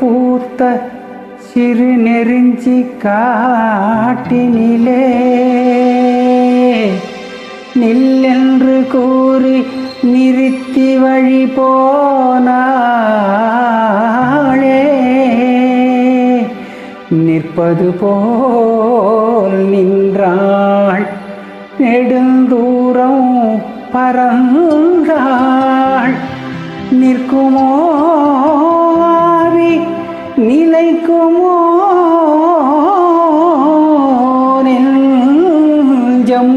பூத்த சிறு நெருஞ்சி காட்டினிலே. நில்லென்று கூறி நிறுத்தி வழி போனாளே. நிற்பது போல் நீ நிலைக்குமோ நெஞ்சம்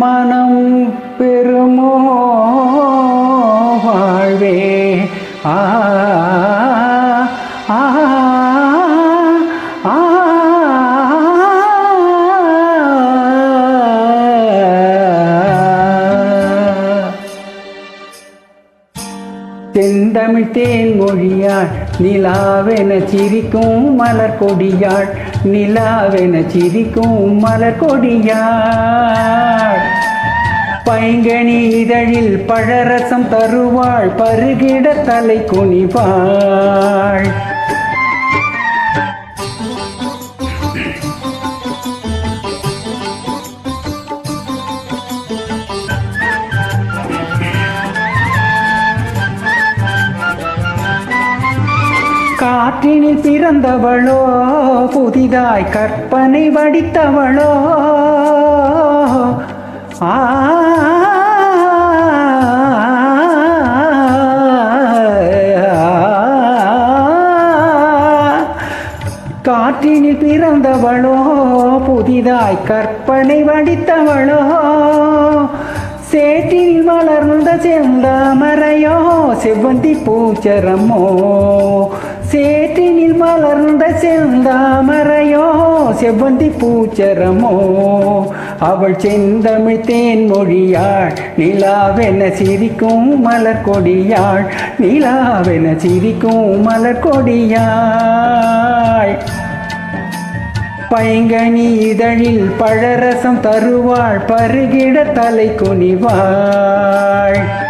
மனம் பெருமோ வாழ்வே ஆ தென்தமிழ் தேன் மொழியாள் நிலாவென சிரிக்கும் மலர் கொடியாள் நிலாவென சிரிக்கும் மலர் கொடியாள் பைங்கனி இதழில் பழரசம் தருவாள் பருகிட தலை குனிவாள். காற்றினில் பிறந்தவளோ புதிதாய் கற்பனை வடித்தவளோ. காற்றினில் பிறந்தவளோ புதிதாய் கற்பனை வடித்தவளோ. சேற்றில் வளர்ந்த செந்தாமரையோ செவ்வந்தி பூச்சரமோ. சேற்றினில் மலர்ந்த செந்தாமரையோ செவ்வந்தி பூச்சரமோ அவள் செந்தமிழ் தேன் மொழியாள் நிலாவென சிரிக்கும் மலர் கொடியாள் நிலாவென சிரிக்கும் மலர் கொடியாள் பைங்கனி இதழில் பழரசம் தருவாள் பருகிட தலை குனிவாள்.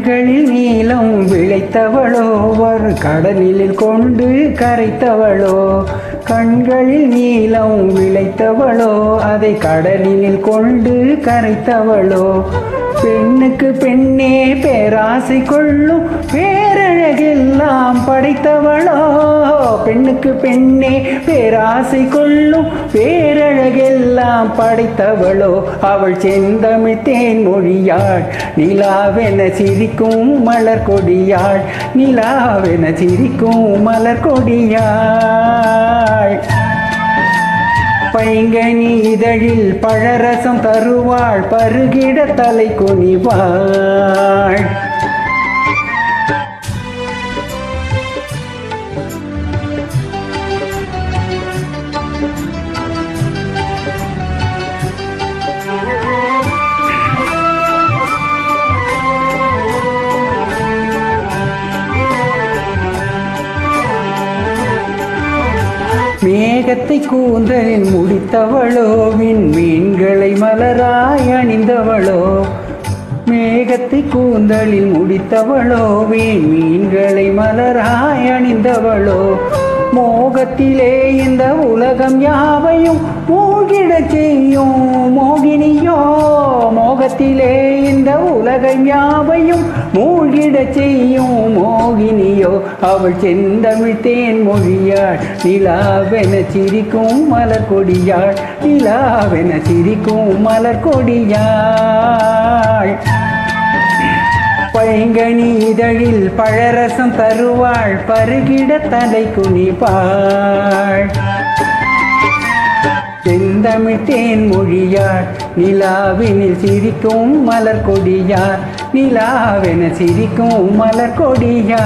கண்களில் நீலம் விளைத்தவளோ ஒரு கடலில் கொண்டு கரைத்தவளோ கண்களில் நீளம் விளைத்தவளோ அதை கடலில் கொண்டு கரைத்தவளோ. பெண்ணுக்கு பெண்ணே பேராசை கொள்ளும் பேரழகெல்லாம் படைத்தவளோ. பெண்ணுக்கு பெண்ணே பேராசை கொள்ளும் பேரழகெல்லாம் படைத்தவளோ. அவள் செந்தமிழ் தேன் மொழியாள் நிலாவென சிரிக்கும் மலர் கொடியாள். நிலாவென சிரிக்கும் மலர் கொடியாள் பைங்கனி இதழில் பழரசம் தருவாள் பருகிட தலை குனிவாள். மேகத்தை கூந்தலில் முடித்தவளோ மீன்களை மலராய் அணிந்தவளோ மேகத்தை கூந்தலில் முடித்தவளோ மீன்களை மலராய் அணிந்தவளோ மோகத்திலே இந்த உலகம் யாவையும் மூழ்கிடச் செய்யும்? மோகினியோ மோகத்திலே இந்த உலகம் யாவையும் மூழ்கிடச் செய்யும்? மோகினியோ அவள் செந்தமிழ்த்தேன் மொழியாள் நிலாவென சிரிக்கும் மலர் கொடியாள் நிலாவென சிரிக்கும் மலர் தேங்கனி இதழில் பழரசம் தருவாள் பருகிட தலை குனிப்பாள் செந்தமிழ் மொழியார் நிலாவினில் சிரிக்கும் மலர் கொடியார் நிலாவென சிரிக்கும் மலர் கொடியாள்.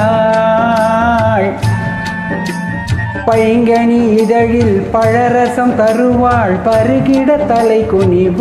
பைங்கனி இதழில் பழரசம் தருவாள் பருகிட தலை குனிவாள்